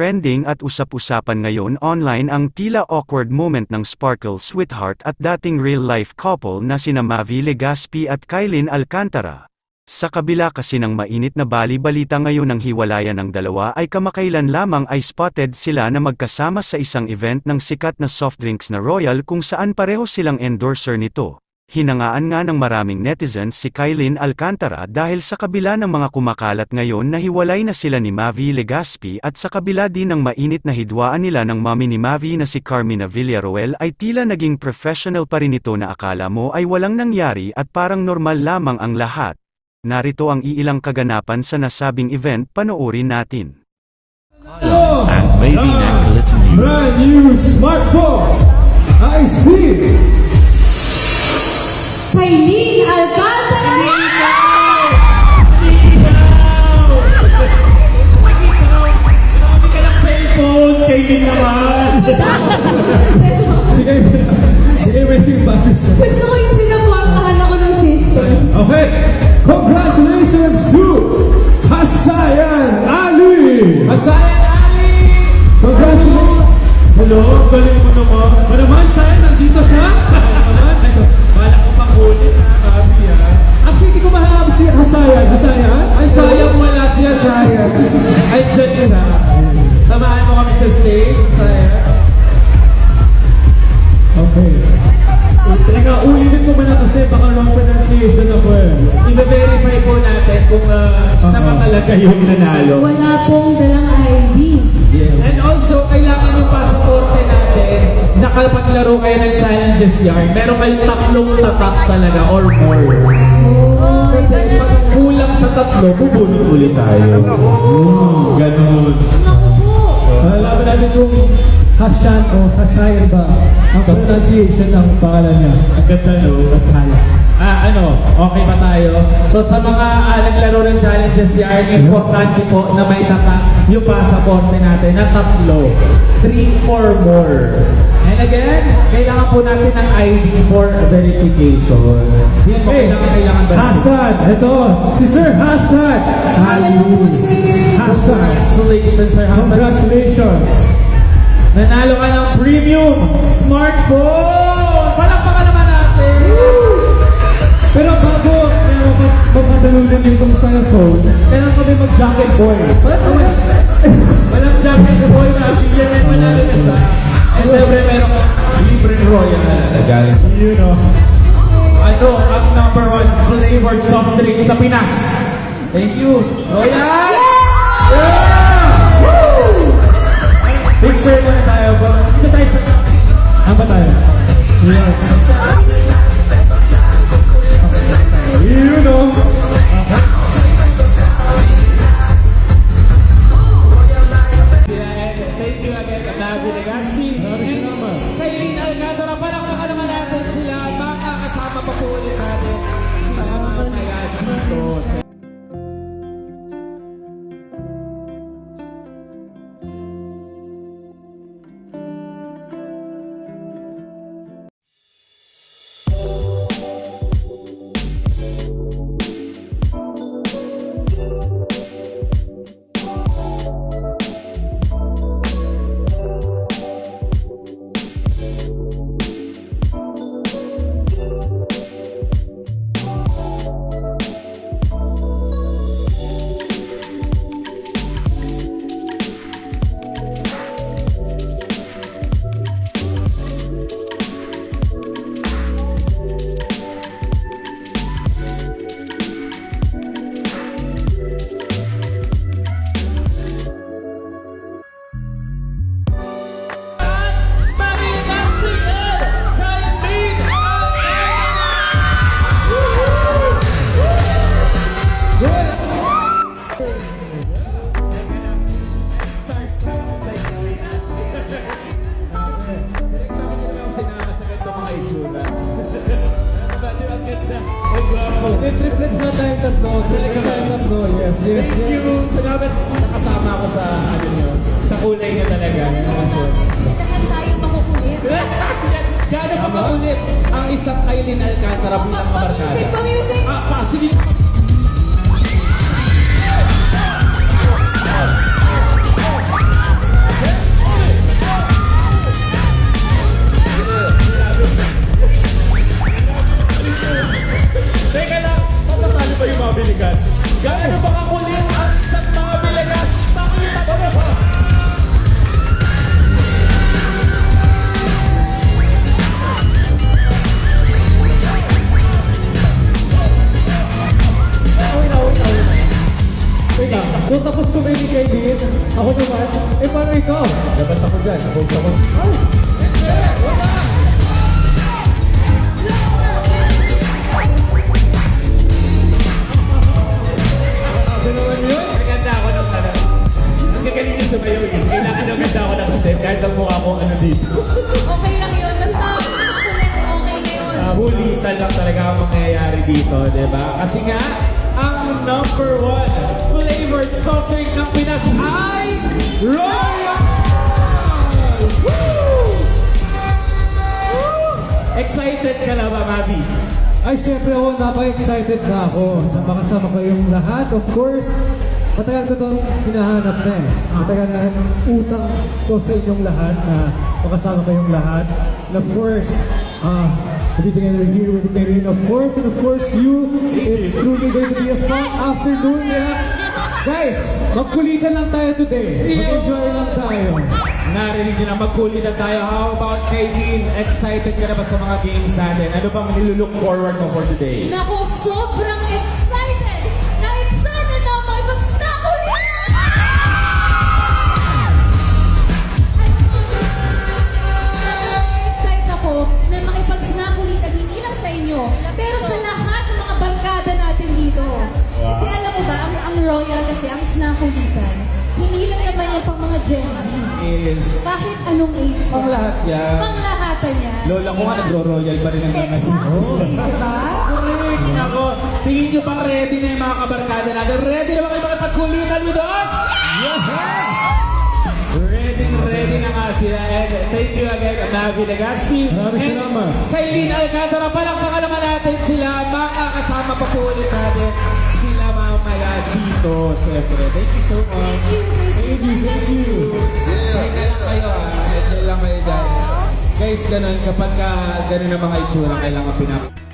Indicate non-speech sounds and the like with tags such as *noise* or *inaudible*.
trending at usap-usapan ngayon online ang tila awkward moment ng Sparkle sweetheart at dating real-life couple na sina Mavi Legaspi at Kylin Alcantara. Sa kabila kasi ng mainit na bali-balita ngayon ng hiwalayan ng dalawa ay kamakailan lamang ay spotted sila na magkasama sa isang event ng sikat na soft drinks na Royal kung saan pareho silang endorser nito. Hinangaan nga ng maraming netizens si Kylin Alcantara dahil sa kabila ng mga kumakalat ngayon na hiwalay na sila ni Mavi Legaspi at sa kabila din ng mainit na hidwaan nila ng mami ni Mavi na si Carmina Villaroel ay tila naging professional pa rin ito na akala mo ay walang nangyari at parang normal lamang ang lahat. Narito ang iilang kaganapan sa nasabing event panoorin natin. and maybe News. Brand new smartphone. I see. Kailin Alcantara! Marami ka ng cellphone. Kay din naman. Sige, wait yung bakis ko. Gusto ko yung sinaportahan ako ng sister. Okay. Congratulations to Hasayan Ali. Hasayan Ali. Congratulations. Hello, galing mo naman. Ba naman, Sayan, nandito siya? Siya ba talaga yung nanalo. Wala pong dalang ID. Yes. And also, kailangan yung pasaporte natin, nakapaglaro kayo ng challenges yarn. Meron kayong tatlong tatak talaga or more. Oh, Kasi pag kulang sa tatlo, bubunot ulit tayo. Hmm, ganun. Naku po. Malalaman natin kung Hasyan o Hasayan ba ang pronunciation ng pangalan niya. Ang ganda no, masaya. Ah, ano, okay ba tayo? So sa mga ah, naglaro ng challenges yarn, importante po na may tatak yung pasaporte natin na tatlo. Three or more. And again, kailangan po natin ng ID for verification. Yan po, kailangan, kailangan ba? Hasan, ito, si Sir Hasan. Hasan. Congratulations, Sir Hassan. Congratulations. Nanalo ka ng premium smartphone! Pero mag magpadalunan itong cellphone, kailangan kami mag-jacket boy. Walang jacket boy na bigyan na panalo na siya. Eh, syempre, meron ka libreng royal na nagaling. You know. Ano ang number one flavored soft drink sa Pinas? Thank you, Royal! Yeah! Woo! Picture muna tayo. Dito tayo sa... Ano ba tayo? Yes. May triplets na tayo tatlo. Triplets tayo tatlo. Yes, yes, Thank yes. you. Salamat nakasama ako sa ano nyo. Sa kulay niya talaga. Kasi lahat tayo makukulit. *laughs* Gano'n pa makulit ang isang Kailin Alcantara bilang kabarkada. Pa-music, pa-music. Ah, pa, sige. Kumain kay Dean, ako naman, eh paano ikaw? Labas ako dyan, ako. Ang gagaling yung sumayaw yun. Kailangan naganda ako ng step kahit ang mukha ko ano dito. Okay lang yun. Basta okay na yun. Uh, hulitan lang talaga ang mangyayari dito, di ba? Kasi nga, ang number one flavored soft drink ng Pinas ay Royal! Woo! Woo! Excited ka na ba, Mavi? Ay, syempre ako, napaka-excited na ako na makasama kayong lahat. Of course, matagal ko itong hinahanap na eh. Matagal na utang ko sa inyong lahat na makasama kayong lahat. And of course, ah, to be together here with Maylene, of course, and of course you. It's truly going to be a fun afternoon. Yeah. Guys, magkulitan lang tayo today. Mag-enjoy lang tayo. Narinig nyo na magkulitan tayo. How about Kaylin? Excited ka na ba sa mga games natin? Ano bang nilulook forward mo for today? Naku, sobrang excited! Pero sa lahat ng mga barkada natin dito. Kasi alam mo ba, ang, ang royal kasi, ang snack ulitan, hindi lang naman yan pang mga Gen Z. Kahit anong age. Pang lahat yan. Pang lahatan yan. Lola ko nga nagro-royal pa rin hanggang ngayon. Exactly, diba? Correct! Ako, tingin nyo bang ready na yung mga kabarkada natin? Ready na ba kayo makipagkulitan with us? Yes! Ready, ready na nga sila. And thank you again, Navi Legaspi. Maraming salamat. Kaylin Alcantara, palakpakan naman natin sila. Makakasama pa po ulit natin sila mamaya dito. Siyempre, thank you so much. Thank you, thank you. Teka lang kayo ah. Enjoy lang kayo dyan. Guys, ganun, kapag ka, ganun ang mga itsura, kailangan pinap...